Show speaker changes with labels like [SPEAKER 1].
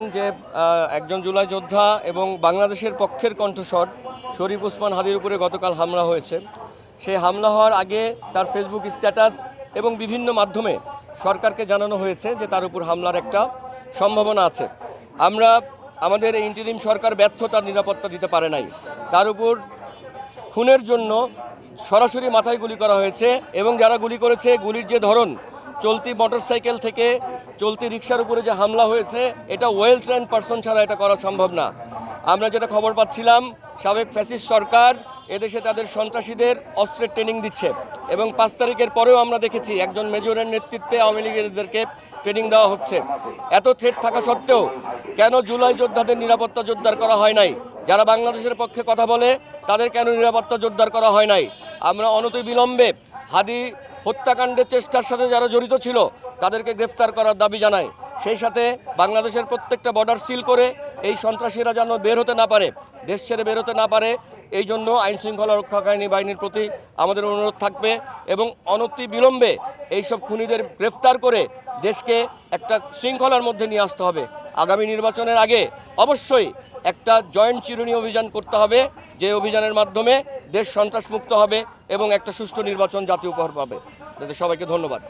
[SPEAKER 1] যে একজন জুলাই যোদ্ধা এবং বাংলাদেশের পক্ষের কণ্ঠস্বর শরীফ ওসমান হাদির উপরে গতকাল হামলা হয়েছে। সেই হামলা হওয়ার আগে তার ফেসবুক স্ট্যাটাস এবং বিভিন্ন মাধ্যমে সরকারকে জানানো হয়েছে যে তার উপর হামলার একটা সম্ভাবনা আছে। আমরা, আমাদের এই ইন্টারিম সরকার ব্যর্থতার নিরাপত্তা দিতে পারে নাই। তার উপর খুনের জন্য সরাসরি মাথায় গুলি করা হয়েছে এবং যারা গুলি করেছে, গুলির যে ধরন চলতি মোটরসাইকেল থেকে চলতি রিক্সার উপরে যে হামলা হয়েছে, এটা ওয়েল ট্রেন পার্সন ছাড়া এটা করা সম্ভব না। আমরা যেটা খবর পাচ্ছিলাম, সাবেক ফ্যাসিস্ট সরকার এদেশে তাদের সন্ত্রাসীদের অস্ত্রের ট্রেনিং দিচ্ছে এবং পাঁচ তারিখের পরেও আমরা দেখেছি একজন মেজরের নেতৃত্বে আওয়ামী লীগেরদেরকে ট্রেনিং দেওয়া হচ্ছে। এত থ্রেট থাকা সত্ত্বেও কেন জুলাই যোদ্ধাদের নিরাপত্তা জোরদার করা হয় নাই? যারা বাংলাদেশের পক্ষে কথা বলে, তাদের কেন নিরাপত্তা জোরদার করা হয় নাই? আমরা অনতি অনতিবিলম্বে হাদি হত্যাকাণ্ডের চেষ্টার সাথে যারা জড়িত ছিল, তাদেরকে গ্রেফতার করার দাবি জানায়। সেই সাথে বাংলাদেশের প্রত্যেকটা বর্ডার সিল করে এই সন্ত্রাসীরা যেন বের হতে না পারে, দেশ ছেড়ে বের হতে না পারে, এই জন্য আইন শৃঙ্খলা রক্ষাকারিণী বাহিনীর প্রতি আমাদের অনুরোধ থাকবে এবং অনতি বিলম্বে এইসব খুনিদের গ্রেফতার করে দেশকে একটা শৃঙ্খলার মধ্যে নিয়ে আসতে হবে। আগামী নির্বাচনের আগে অবশ্যই একটা জয়েন্ট চিরুনি অভিযান করতে হবে, যে অভিযানের মাধ্যমে দেশ সন্ত্রাসমুক্ত হবে এবং একটা সুষ্ঠু নির্বাচন জাতীয় উপহার পাবে। সবাইকে ধন্যবাদ।